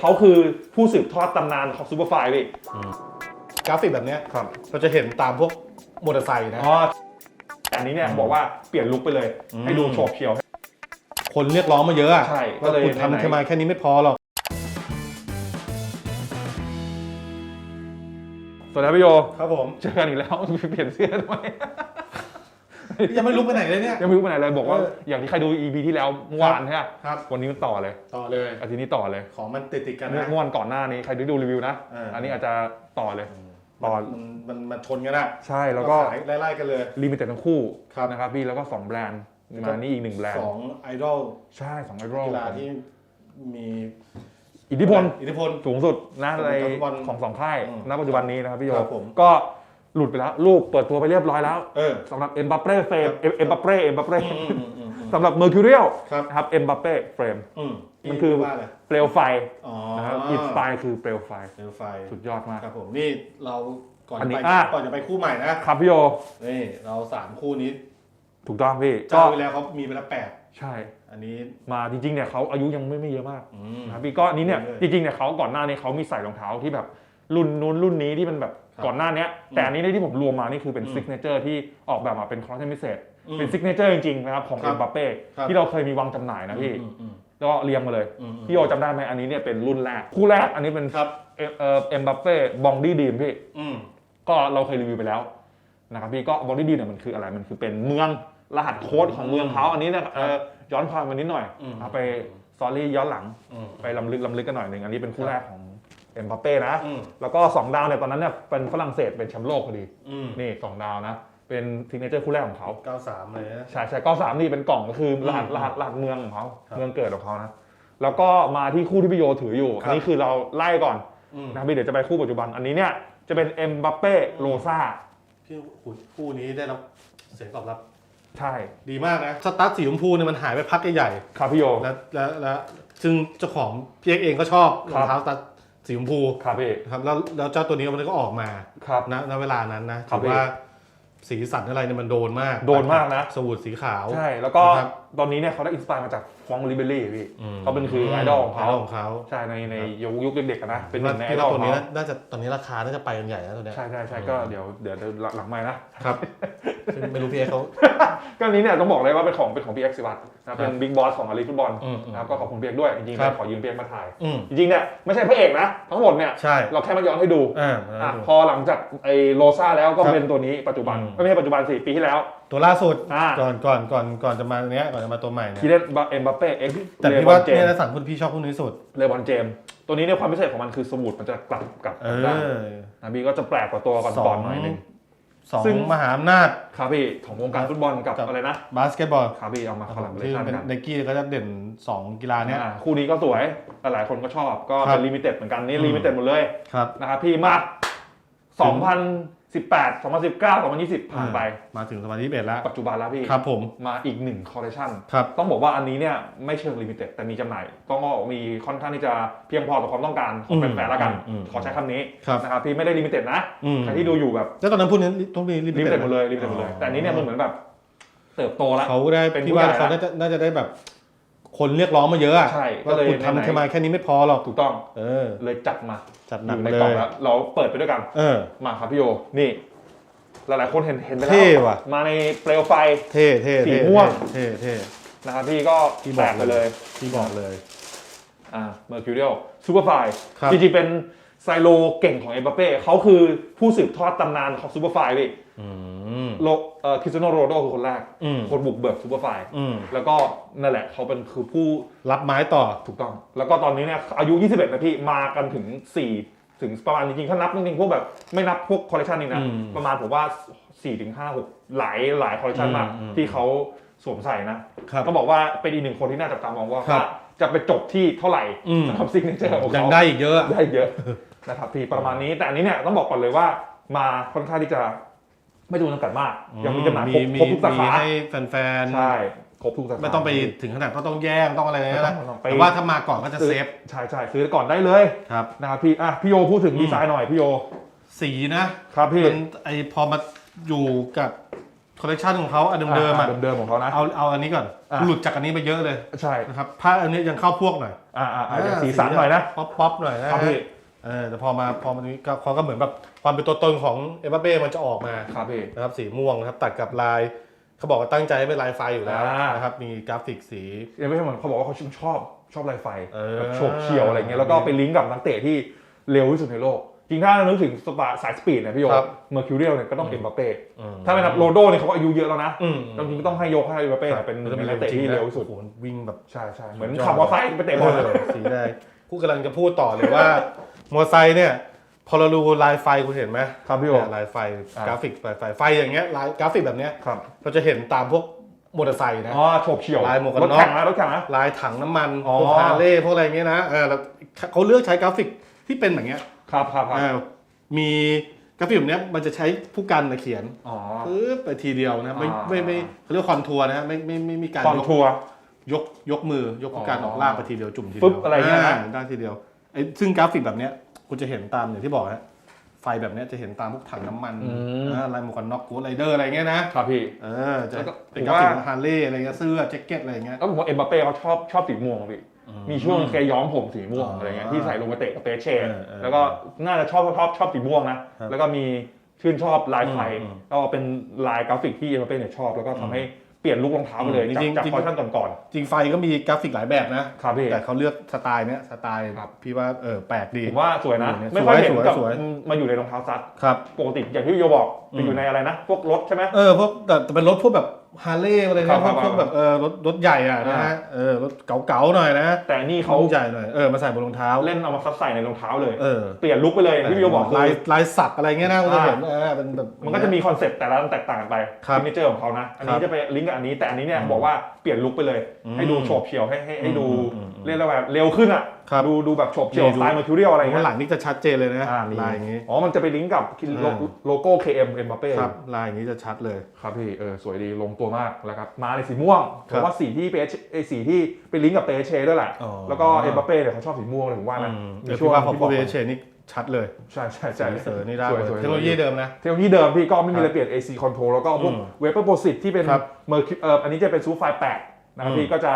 เขาคือผู้สืบทอดตำนานของซูเปอร์ไฟล์พี่กราฟิกแบบเนี้ยครับเราจะเห็นตามพวกมอเตอร์ไซค์นะ อ๋อแต่อันนี้เนี่ยบอกว่าเปลี่ยนลุคไปเลย อืม ให้ดูโฉบเฉี่ยว คนเรียกร้องมาเยอะอะใช่ก็ว่าเลยคุณไหนๆ ทำแค่มาแค่นี้ไม่พอหรอก สวัสดีครับพี่โยครับผม เจอกันอีกแล้ว เปลี่ยนเสื้อทำไม ยังไม่ลุกไปไหนเลยเนี่ย ยังไม่รู้ไปไหนเลยบอกว่าเอออย่างที่ใครดู EP ที่แล้วเมื่อวานใช่ไหมครับ วันนี้มันต่อเลยต่อเลย อาทิตย์นี้ต่อเลยของมันติดติดๆกันเมื่อนะ เมื่อวันก่อนหน้านี้ใครได้ดูรีวิวนะ เอออั อันนี้อาจจะต่อเลย ต่อ มันมันมันชนกันอะใช่แล้วก็ขายไล่ๆกันเลย ลิมิเต็ดทั้งคู่ครับ นะครับพี่แล้วก็2แบรนด์มานี่อีกหนึ่งแบรนสด์องไอดอลใช่สองไอดอลกีฬาที่มีอิทธิพล อิทธิพล สูงสุดนะของในฟุตบอลของสองค่ายอืมณปัจจุบันนี้นะครับพี่โยครับผมก็ หลุดไปแล้วลูกเปิดตัวไปเรียบร้อยแล้วเออ สำหรับเอ็มบัปเป้เฟรมเอ็มบัปเป้เอ็มบัปเป้อืมอืมอืมอืม สำหรับเมอร์คิวเรียลครับ นะครับเอ็มบัปเป้เฟรม อืมมันคือ ว่าอะไรเปลวไฟอ๋อนะครับอินสไตล์คือเปลวไฟ เร็วไฟสุดยอดมาก ครับผมนี่เราก่อนอันจะนี้ไปอะ ก่อนจะไปคู่ใหม่นะครับพี่โยนี่เราสามคู่นี้ถูกต้องพี่เจ้าไปแล้วเขามีไปแล้วแปดใช่อันนี้มาจริงๆเนี่ยเขาอายุยังไม่ไม่เยอะมากอืม นะครับพี่ก็อันนี้เนี่ยเรื่อยๆจริงๆเนี่ยเขาก่อนหน้านี้เขามีใส่รองเท้าที่แบบรุ่นนู้นรุ่นนี้ที่เป็นแบบครับ ก่อนหน้าเนี้ยแต่อันนี้ที่ผมรวมมานี่คือเป็นอืมซิกเนเจอร์ที่ออกแบบมาเป็นคอลเลคชันพิเศษอืมเป็นซิกเนเจอร์จริงๆนะครับของครัเอ็บมบัปเป้ครับที่เราเคยมีวางจำหน่ายนะพี่อืมอืมก็เรียงมาเลยอืมอืมพี่โยจำได้ไหมอันนี้เนี่ยเป็นรุ่นแรก คู่แรกอันนี้เป็นครับเอ่อเอ่อเอ็มบัปเป้บองดี้ดีมพี่อืมก็เราเคยรีวิวไปแล้วนะครับพี่ก็บองดี้ดีมเนี่ยมันคืออะไรมันคือเป็นเมืองรหัสโค้ดของเมืองเขาอันนี้เนี่ยเอ่อย้อนความมานิดหน่อยอืมเอาไปสอรี่ย้อนหลังอืมไปลำลึกลำลึกกันหน่อยหนึ่งอันนี้เป็นคู่แรกของ เอ็มบัปเป้นะ อืม แล้วก็ 2 ดาวเนี่ยตอนนั้นเนี่ยเป็นฝรั่งเศสเป็นแชมป์โลกพอดี อืมนี่ 2 ดาวนะ เป็นซิกเนเจอร์คู่แรกของเขาเก้าสามเลยนะ ใช่ใช่ก็สามนี่เป็นกล่องก็คือรหัสอืมรหัสรหัสเมืองของเขาครับเมืองเกิดของเขานะ แล้วก็มาที่คู่ที่พี่โยถืออยู่ ครับ อันนี้คือเราไล่ก่อนอืมนะครับพี่เดี๋ยวจะไปคู่ปัจจุบัน อันนี้เนี่ยจะเป็นเอ็มบัปเป้โรซาพี่คู่นี้ได้รับเสียงตอบรับ ใช่ดีมากนะ สตาร์ทสีชมพูเนี่ยมันหายไปพักใหญ่ครับพี่โย ๆแล้วแล้วแล้วซึ่งเจ้าของพี่เอกเองก็ชอบรครัอบ งเท้าสตาร์ท สีชมพูครับพี่ ครับแล้วแล้วเจ้าตัวนี้มันก็ออกมาครับ ณณเวลานั้นนะครัถืบอว่าสีสันอะไรเนี่ยมันโดนมากโดนมากนะ สวูดสีขาว ใช่ แล้วก็ครับตอนนี้เนี่ยเขาได้อินสปายมาจากฟองลิเบอรี่พี่อืม เขาเป็นคือไอดอลของเขาไดลของเขาใช่ในในครับยุคยุคเด็กๆอะนะ เป็นหนึ่งในไอพี่ดอลว่าขตัอวงนี้เขาน่าจะตอนนี้ราคาน่าจะไปกันใหญ่นะตัวเนี้ย ใช่ใช่ใช่ก็เดี๋ยวเดี๋ยวเดี๋ยวหลังไม้นะครับ ซึ่งไม่รู้พี่เอกเขา ก็อันนี้เนี่ยต้องบอกเลยว่าเป็นของเป็นของพี่เอ็กซ์สิวัตนะเป็นบิ๊กบอสของอาลีฟุตบอลอืมอืมนะครับก็ขอบคุณพี่เอ็กซ์ด้วยจริงๆครับเนี่ยขอยืมพี่เอ็กซ์มาถ่าย อืม จริงๆเนี่ยไม่ใช่พระเอกนะ ทั้งหมดเนี่ยใช่ เราแค่มาย้อนให้ดูอ่าอะพอหลังจากไอ้โลซ่าแล้วก็ครับเป็นตัวนี้ปัจจุบันอืมไม่ใช่ปัจจุบันสิปีที่แล้ว ตัวล่าสุดอ่า ก่อนก่อนก่อนก่อนจะมาเนี้ยก่อนจะมาตัวใหม่เนี่ยคีเลนเอ็มบัปเป้เอ็กซ์แต่เลพี่บอว่านเจเนี่ยมนะสันคุณพี่ชอบคู่นี้ที่สุด เลบอนเจมส์ตัวนี้เนี่ยความพิเศษของมันคือสมุดมันจะกลับกลับเอด้านอ นะพี่ก็จะแปลกกว่าตัวก่สอองนๆหน่อยหนึง สองซึ่ง มหาอำนาจ ครับพี่ของวงการฟุตบอลกับกับ อะไรนะบาสเกตบอลครับพี่เอามาคอลแลบเลที่ชั่นเป็นกันไนกี้ก็จะเด่น 2 กีฬาเนี้ย อ่าคู่นี้ก็สวยหลายๆคนก็ชอบก็ครัเป็บนลิมิเต็ดเหมือนกันนี่อืม ลิมิเต็ดหมดเลยครับ นะครับพี่มา 2018 2019 2020 ผ่านไป มาถึงสมัยที่เบ็ดแล้ว ปัจจุบันแล้วพี่ครับผม มาอีกหนึ่งคอลเลคชันครับต้องบอกว่าอันนี้เนี่ยไม่เชิงลิมิเต็ดแต่มีจำหน่ายก็มีค่อนข้างที่จะเพียงพอต่อความต้องการของอืมแฟนๆแล้วกันอืมขอใช้คำนี้ครับนะครับพี่ไม่ได้ลิมิเต็ดนะอืมใครที่ดูอยู่แบบ แล้วตอนนั้นพูดนี้ต้องมีรีบลิมิเต็ดหมดเลยลิมิเต็ดหมดเลยแต่อันนี้เนี่ยมันเหมือนแบบเติบโตแล้วเขาได้เป็นพี่ว่าผู้ใหญ่เขาแล้วน่าจะน่าจะได้แบบ คนเรียกร้องมาเยอะอะใช่ก็ว่าเลยคุณไหนทำๆแค่มาแค่นี้ไม่พอหรอกถูกต้องเออ เลยจัดมาจัดหอนักยู่มาในเลกล่องย แล้วเราเปิดไปด้วยกัน เออ มาครับพี่โยนี่ หลายๆคนเห็นเห็นไปแล้เท่วว่ะ มาในเปลวไฟ เท่เท่สีเท่ม่วง เท่เท่ นะครับพี่ก็ที่บแปอลกกไปเลยที่บอกเลย อ่าเมอร์คิวเรียลซูเปอร์ไฟครับ จริงๆเป็นไซโลเก่งของเอ็มบัปเป้เขาคือผู้สืบทอดตำนานของซูเปอร์ไฟพี่อืม โลเอ่อคริสเตียโนโรนัลโดคือคนแรก อืม คนบุกเบิกซูเปอร์ไฟอืม แล้วก็นั่นแหละเขาเป็นคือผู้รับไม้ต่อ ถูกต้อง แล้วก็ตอนนี้เนี่ยอายุ 21นะพี่มากันถึง 4 ถึงประมาณจริงๆถ้านับจริงๆพวกแบบไม่นับพวกคอลเลคชันนี้นะ อืมประมาณผมว่า4ถึง5 6หลายหลายคอลเลคชันมากอืมอืมที่เขาสวมใส่นะครับต้องบอกว่าเป็นอีกหนึ่งคนที่น่าจับตามองว่าครับ จะไปจบที่เท่าไหร่อืมสำหรับซิกเนเจอร์ของยังเขา ได้อีกเยอะ ได้เยอะ นะครับพี่ประมาณนี้แต่อันนี้เนี่ยต้องบอกก่อนเลยว่ามาค่อนข้างที่จะ ไม่ดูจำกัดมาก ยังมีจำหน่ายครบมีครบทุกสามีขาให้แฟนๆ ใช่ครบทุกสาขาไม่ต้องไปถึงขนาดก็ต้องแย่งต้องอะไรไม่นะต้องไม่ต้องไปแต่ว่าถ้ามาก่อนก็จะเซฟใช่ใช่ซื้อก่อนได้เลยครับนะครับพี่อะพี่โยพูดถึงอืมดีไซน์หน่อยพี่โยสีนะครับพี่มันไอพอมาอยู่กับคอลเลกชันของเขาอันเดิมๆอะเดิมๆของเขานะเอาเอาอันนี้ก่อนอะหลุดจากอันนี้ไปเยอะเลยใช่นะครับผ้าอันนี้ยังเข้าพวกหน่อยอ่าอ่าอ่าอย่างสีสันหน่อยนะป๊อปป๊อปหน่อยนะครับพี่ เออแต่พอมาพอมันนี้ก็เขาก็เหมือนแบบความเป็นตัวตนของเอ็มบัปเป้มันจะออกมาครับพี่ นะครับสีม่วงนะครับตัดกับลายเขาบอกว่าตั้งใจให้เป็นลายไฟอยู่แล้วอ่าน นะครับมีกราฟิกสี ยังไม่ใช่เหมือนเขาบอกว่าเขาชอบชอบลายไฟเออ แบบโฉบเฉี่ยวอะไรเงี้ยแล้วก็ไปลิงก์กับนักเตะที่เร็วที่สุดในโลก จริงถ้านึกถึงสปาสายสปีดเนี่ยพี่โยครับเมอร์คิวเรียลเนี่ยก็ต้องเอ็มบัปเป้อืมถ้าเป็นแบบโรโดเนี่ยเขาก็อายุเยอะแล้วนะอืมจริงๆก็ต้องให้ยกให้เอ็มบัปเป้เนี่ยเป็นหนึ่งในนักเตะที่เร็วที่สุดโอ้โหวิ่งแบบ ใช่ใช่เหมือนขับมอเตอร์ไซค์ไปเตะบอลเลยเออสีแดงกูกำลังจะพูดต่อเลยว่า มอเตอร์ไซค์เนี่ย พอเราดูลายไฟคุณเห็นไหมครับพี่โยเนี่ยลายไฟอ่ากราฟิกลายไฟไฟอย่างเงี้ยลายกราฟิกแบบเนี้ยครับเราจะเห็นตามพวกมอเตอร์ไซค์นะ อ๋อโฉบเฉี่ยวลายหมวกกันรถน็อก แข่งนะรถแข่งนะ ลายถังน้ำมันอ๋อ พวกฮาร์เลย์พวกอะไรเงี้ยนะเออแล้วเขาเลือกใช้กราฟิกที่เป็นแบบเงี้ยครับครับครับเออมีกราฟิกแบบเนี้ยมันจะใช้ผู้กันนะเขียนอ๋อ ปึ๊บไปทีเดียวนะไม่อ่า ไม่ไม่เขาเรียกว่าคอนทัวร์นะฮะไม่ไม่ไม่มีการคอนยกทัวร์ ยกยกมือ ยกผู้การอ๋อออกลากไปทีเดียวจุ่มทีเดีฟึยวบอะไรเงี้ยนะได้ทีเดียว ไอ้ซึ่งกราฟิกแบบเนี้ยคุณจะเห็นตามอย่างที่บอกฮะไฟแบบเนี้ยจะเห็นตามพวกถังน้ำมันอืม นะลายหมวกกันน็อกกูไรเดอร์อะไรเงี้ยนะครับพี่ เออจะแล้วก็เป็นผมกราฟิกว่าฮาร์เลย์อะไรเงี้ยเสื้อแจ็คเก็ตอะไรเงี้ย แล้วผมว่าเอ็มบัปเป้เขาชอบชอบสีม่วงอะพี่ มีช่วงแกย้อมผมสีม่วงอ๋อออะไรเงี้ยที่ใส่ลงมาเตะกับเปเช่เออเออแล้วก็น่าจะชอบชอบชอบสีม่วงนะ ครับแล้วก็มีชื่นชอบลายไฟอืมอืมก็เป็นลายกราฟิกที่เอ็มบัปเป้เนี่ยชอบแล้วก็ทำให้ เปลี่ยนลุครองเท้าไปเลยอืมจากจริงๆจากจริง คอลเลคชั่นก่อนจริงไฟก็มีกราฟิกหลายแบบนะ ๆครับพี่ แต่เขาเลือกสไตล์เนี้ยสไตล์ครับ พี่ว่าเออแปลกดี ผมว่าสวยนะสวยไม่ค่อยเห็นสวยกับสวย มาอยู่ในรองเท้าซัดครับ ปกติอย่างที่พี่โยบอกอืมจะอยู่ในอะไรนะ พวกรถใช่ไหม เออพวกแต่แต่เป็นรถพวกแบบ ฮาร์เลย์อะไรครันะบพวกครับพวกแบบเออรถรถใหญ่อะนะอ่าฮะเออรถเก๋าๆหน่อยนะแต่นี่เขาเขาใหญ่หน่อยเออมาใส่บนรองเท้า เล่นเอามาซัดใส่ในรองเท้าเลยเออเปลี่ยนลุคไปเลยอย่างที่พี่โยบอกคืลายอลายสักอะไรเงี้ยนะก็จะอ่าเห็นเออเป็นแบบมันก็จะมีคอนเซ็ปต์แต่ละอันแตกต่างกันไปครับซิกเนเจอร์ของเขานะอันนี้ครับจะไปลิงก์กับอันนี้แต่อันนี้เนี่ยอืมบอกว่าเปลี่ยนลุคไปเลยอืมให้ดูโฉบเฉี่ยวให้ให้ให้ดูอืมอืม เรียกได้ว่าเร็วขึ้นอะครับ ดูดูแบบโฉบเฉี่ยวนี่สดูไตล์มาคิวเรียลอะไรเงี้ข้ายงหลังนี่จะชัดเจนเลยนะอ่ามีลายอย่างงี้ อ๋อมันจะไปลิงก์กับโลอ่าโลโก้ KM เอ็มบัปเป้ครับลายอย่างนี้จะชัดเลย ครับพี่เออสวยดีลงตัวมากแล้วครับมาในสีม่วงคผรับมว่าสีที่เปไอสีที่ไปลิงก์กับเปเช่ด้วยแหละอ๋อ แล้วก็เอ็มบัปเป้เนี่ยเขาชอบสีม่วงเลยผมว่านะอืมมีเดี๋ยวช่วพี่งว่าพอที่พูบดอกเวเชนนี่ชัดเลยใช่ใช่ใช่สีเสรินี่ได้สวยเลยสวย เทคโนโลยีเดิมนะ เทคโนโลยีเดิมพี่ก็ไม่มีครับอะไรเปลี่ยน AC control แล้วก็พวกอืมเวเปอร์โปรสิตที่เป็นครับเมอร์คิเอ่ออันนี้จะเป็นซูไฟแปดนะครับอืมพี่ก็จะ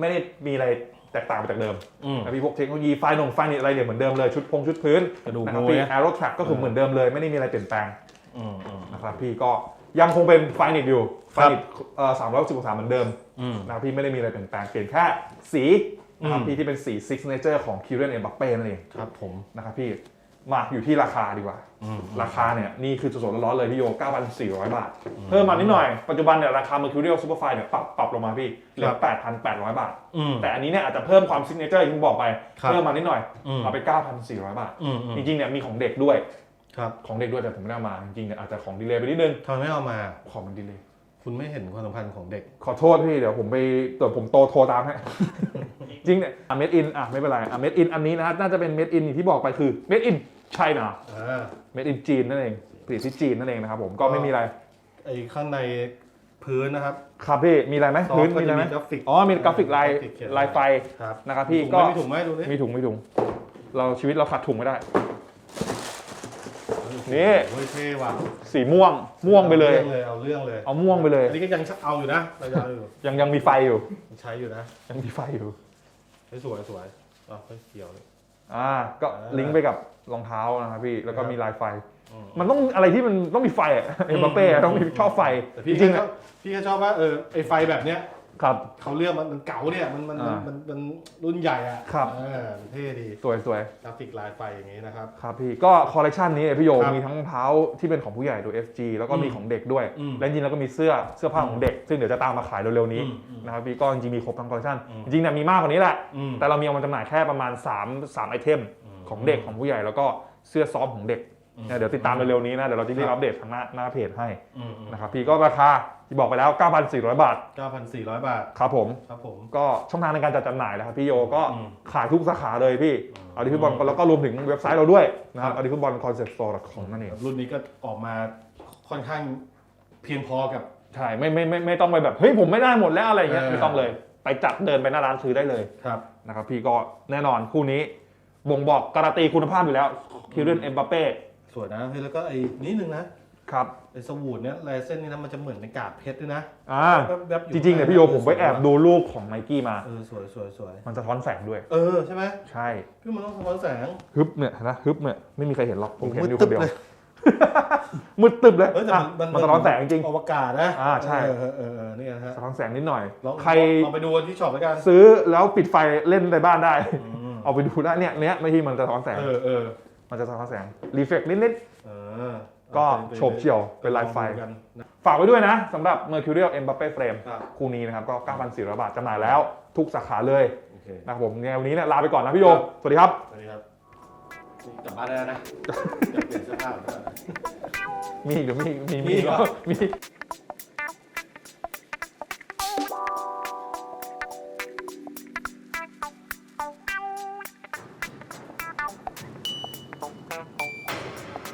ไม่ได้มีอะไรแตกต่างไปจากเดิมอืมนะพี่พวกเทคโนโลยีไฟหนงไฟนี่อะไรเนี่ยเหมือนเดิมเลยชุดพงชุดพื้นกระดูกนะครับงูพี่นะแอโรแทร็กก็คือเหมือนเดิมเลยไม่ได้มีอะไรเปลี่ยนแปลง อืมอืม นะครับพี่ก็ยังคงเป็นไฟนิตอยู่ไฟครับ นิตเอ่อสามร้อยสิบองศาเหมือนเดิมอืม นะครับพี่ไม่ได้มีอะไรเปลี่ยนแปลงเปลี่ยนแค่สีนะครับอืม พี่ที่เป็นสีซิกเนเจอร์ของคิวเรนเอ็มบัปเป้นั่นเองครับผม นะครับพี่ มาอยู่ที่ราคาดีกว่าอืมราคาเนี่ยนี่คือสดๆร้อนๆเลยพี่โย 9,400 บาท เพิ่มมานิดหน่อย ปัจจุบันเนี่ยราคา Mercurial Superfine เนี่ยปรับปรับลงมาพี่เหลือ 8,800 บาทอืมแต่อันนี้เนี่ยอาจจะเพิ่มความซิกเนเจอร์อย่างที่บอกไปครับเพิ่มมานิดหน่อยอืมเอาไป 9,400 บาทอืมอืมจริงๆเนี่ยมีของเด็กด้วยครับของเด็กด้วยแต่ผมไม่ได้เอามา จริงๆเนี่ยอาจจะของดีเลย์ไปนิดนึงทำไมไม่เอามาของมันดีเลย์คุณไม่เห็นความสัมพันธ์ของเด็ก ขอโทษพี่เดี๋ยวผมไปเดี๋ยวผมโตโทรตามให้ จริงเนี่ยอะเมดอินอะไม่เป็นไรอะเมดอินอันนี้นะน่าจะเป็นเมดอินที่บอกไปคือเมดอิน ไชน่าอ่าเมดอินจีนนั่นเองผลิตที่จีนนั่นเองนะครับผมก็ไม่มีอะไรไอ้ข้างในพื้นนะครับ ครับพี่มีอะไรไหมซอฟพื้นก็มีจะอะไรไหมกราฟิกอ๋อมีกราฟิกลายกราฟิกเขีนลายไฟครับนะครับพี่ถุงก็ไหมมีถุงไหมดูดิมีถุงมีถุง เราชีวิตเราขาดถุงไม่ได้ นี่ โอ้ยเท่ว่ะสีม่วงม่วงไปเลย อารื่องเลยเอาเรื่องเลยเอาม่วงไปเลย อันนี้ก็ยังเอาอยู่นะเราจะเอาอยู่ยังยังมีไฟอยู่ ใช้อยู่นะยังมีไฟอยู่ เฮ้ยสวยสวยอ๋อเฮ้ยเขียวเลย อ่าก็อ่าลิงก์ไปกับ รองเท้านะครับพี่แล้วก็ครับมีลายไฟ อืมมันต้องอะไรที่มันต้องมีไฟอะเอ็มบัปเป้อะต้องมีชอบไฟแต่จพี่ริงๆก็ชอะอบพี่ก็ชอบว่าเออไอ้ไฟแบบเนี้ยครับ เขาเลือกมันมันเก๋าเนี่ยมันมันมันอ่ามัมันมันรุ่นใหญ่อะครับ เออมันเท่ดีสวยสวยกราฟิกลายไฟอย่างนี้นะครับ ครับพี่ก็คอลเลกชันนี้เนี่ยพี่โยครับมีทั้งรองเท้าที่เป็นของผู้ใหญ่ดู FG แล้วก็มีอืมของเด็กด้วย อืมและจริงๆแล้วก็มีเสื้อเสื้อผ้าของเด็ก ซึ่งเดี๋ยวจะตามมาขายเร็วๆนี้อืมอืมนะครับพี่ก็จริงๆมีครบทั้งคอลเลคชันอืม จริงๆเนี่ยมีมากกว่านี้แหละ อืมแต่เรามีเอามาจำหน่ายแค่ประมาณ3 3ไอเทมม ของเด็กของผู้ใหญ่แล้วก็เสื้อซ้อมของเด็กอืมเนี่ยเดี๋ยวติดตามเร็วๆนี้นะ เดี๋ยวเราจะรีบครับอัปเดตทางหน้าหน้าเพจให้อืมอืมนะครับพี่ก็ราคาที่บอกไปแล้ว 9,400 บาท 9,400 บาท ครับผม ครับผม ก็ช่องทางในการจัดจำหน่ายนะครับพี่โยก็อืมขายทุกสาขาเลยพี่อืมเอาดิฟุตบอลแล้วก็รวมถึงเว็บไซต์เราด้วยนะครับครับเอาดิฟุตบอลคอนเซ็ปต์สโตร์ของนั่นเองรุ่นนี้ก็ออกมาค่อนข้างเพียงพอกับใช่ไม่ไม่ไม่ไม่ต้องไปแบบเฮ้ยผมไม่ได้หมดแล้วอะไรอย่างเงี้ยเออไม่ต้องเลย ไปจัดเดินไปหน้าร้านซื้อได้เลยครับนะครับพี่ก็แน่นอนคู่นี้ บ่งบอกการันตีคุณภาพอยู่แล้วคิวเรนเอ็มบัปเป้สวยนะเฮ้ยแล้วก็ไอ้นิดนึงนะครับไอ้สวูดเนี้ยลายเส้นนี่นะมันจะเหมือนเป็นกาบเพชรด้วยนะอ่าแวบๆอจริงๆเนี่ยพี่โยผมไปแอบดูรูปของไนกี้มา เออสวยสวยสวยมันสะท้อนแสงด้วย เออใช่ไหมใช่พี่มันต้องสะท้อนแสงฮึบเนี่ยนะฮึบเนี่ยไม่มีใครเห็นหรอกผมเห็นอยู่มืคนเดียวตึ๊บเลยมืดตึบเลยเออแต่อะมันมันสะท้อนแสงจริง อวกาศนะอ่าใช่ เออเออเออเออนี่นะฮะสะท้อนแสงนิดหน่อย ลองใครลองไปดูกันที่ช็อปแล้วกันซื้อแล้วปิดไฟเล่นในบ้านได้ อืม เอาไปดูได้เนี่ยเนี้ยไม่ที่มันจะสะท้อนแสง เออเออมันจะสะท้อนแสง รีเฟกนิดเออๆ ก็ไปโฉบเฉี่ยวเป็นลายไฟ ลองดูกันนะ ฝากไว้ด้วยนะสำหรับ Mercurial Mbappe Frame ครับ คู่นี้นะครับ ก็ 9,400 บาทจำหน่ายแล้ว ทุกสาขาเลยโอเค นะครับผมเนี่ยวันนี้เนี่ยลาไปก่อนนะพี่โยครับ สวัสดีครับ สวัสดีครับกลับบ้านได้แล้วนะ อยากเปลี่ยนเสื้อผ้าก่อนนะมีอีกเดี๋ยวมีมีมีมีเหรอ มี